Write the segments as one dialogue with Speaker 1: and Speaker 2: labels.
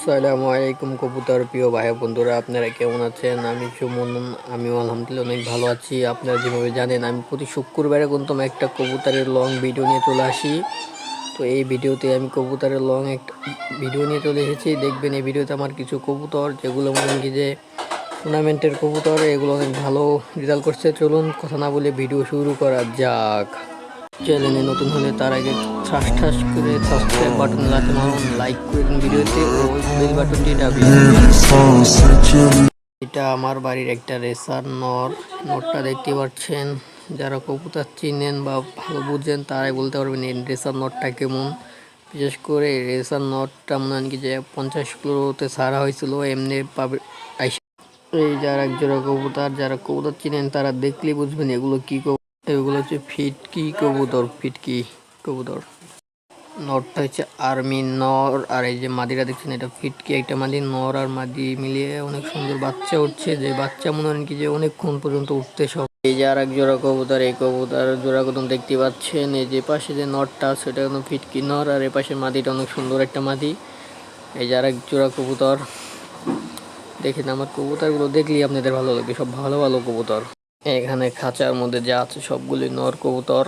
Speaker 1: আসসালামু আলাইকুম কবুতর প্রিয় ভাই বন্ধুরা, আপনারা কেমন আছেন? আমি সুমন, আমিও আলহামদুলিল্লাহ অনেক ভালো আছি। আপনারা যেভাবে জানেন, আমি প্রতি শুক্রবারে কিন্তু একটা কবুতরের লং ভিডিও নিয়ে চলে আসি। তো এই ভিডিওতে আমি কবুতরের লং একটা ভিডিও নিয়ে চলে এসেছি। দেখবেন এই ভিডিওতে আমার কিছু কবুতর, যেগুলো মনে কি যে টুর্নামেন্টের কবুতর, এগুলো অনেক ভালো রেজাল্ট করছে। চলুন কথা না বলে ভিডিও শুরু করা যাক। চ্যানেলে নতুন হলে তার আগে ঠাস ঠাস করে সাবস্ক্রাইব বাটন লাতে মারুন লাইক করে দিন ভিডিওতে ও বেল বাটনটি এটা আমার বাড়ির একটা রেসার নর। নরটা দেখতে পাচ্ছেন। যারা কবুতর চিনেন বা ভালো বুঝেন তারাই বলতে পারবেন এই রেসার নটটা কেমন। বিশেষ করে রেসার নটটা মনে হয় কি যে পঞ্চাশ কিলোতে ছাড়া হয়েছিল, এমনি পাবে এই যারা একজোড়া কবুতর, যারা কবুতর চিনেন তারা দেখলেই বুঝবেন এগুলো কি এগুলো হচ্ছে ফিটকি কবুতর ফিটকি কবুতর। নরটা হচ্ছে আর্মি নর, আর এই যে মাদিরা দেখছেন, এটা ফিটকি একটা মাদি, নর আর মাদি মিলিয়ে অনেক সুন্দর বাচ্চা উঠছে। যে বাচ্চা মনে হয় কি যে অনেকক্ষণ পর্যন্ত উঠতে সব এই যে আর এক জোড়া কবুতর, এই কবুতর জোড়া কদম দেখতে পাচ্ছেন। এই যে পাশে যে নরটা সেটা একদম ফিটকি নর, আর এই পাশে মাদিটা অনেক সুন্দর একটা মাদি। এই যে আর এক জোড়া কবুতর। দেখেন, আমার কবুতরগুলো দেখলেই আপনাদের ভালো লাগবে সব ভালো ভালো কবুতর। এখানে খাঁচার মধ্যে যা আছে সবগুলি নর কবুতর।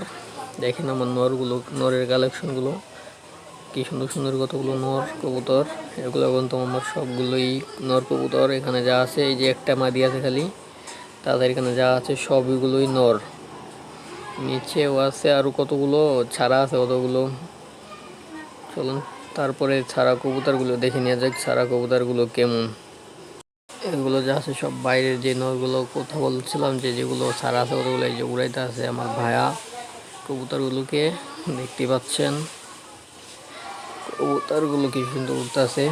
Speaker 1: দেখেন আমার নরগুলো, নরের কালেকশনগুলো কি সুন্দর সুন্দর কতগুলো নর কবুতর। এগুলো কিন্তু আমার সবগুলোই নর কবুতর। এখানে যা আছে, এই যে একটা মাদি আছে খালি, তাদের এখানে যা আছে সবগুলোই নর। নিচেও আছে আরও কতগুলো, ছাড়া আছে কতগুলো? চলুন, তারপরে ছাড়া কবুতরগুলো দেখে নেওয়া যাক, ছাড়া কবুতরগুলো কেমন। এগুলো যা আছে সব বাইরের যে নরগুলো কথা বলছিলাম যে যেগুলো ছাড়া আছে ওগুলো এই যে উড়াইতে আছে আমার ভায়া কবুতরগুলোকে দেখতে পাচ্ছেন। কবুতরগুলো কি সুন্দর উঠতে আছে